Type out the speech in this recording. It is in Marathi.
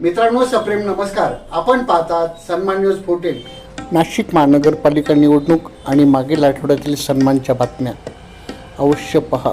मित्रांनो सप्रेम नमस्कार. आपण पाहतात सन्मान न्यूज फोर्टीन. नाशिक महानगरपालिका निवडणूक आणि मागील आठवड्यातील सन्मानच्या बातम्या. अवश्य पहा.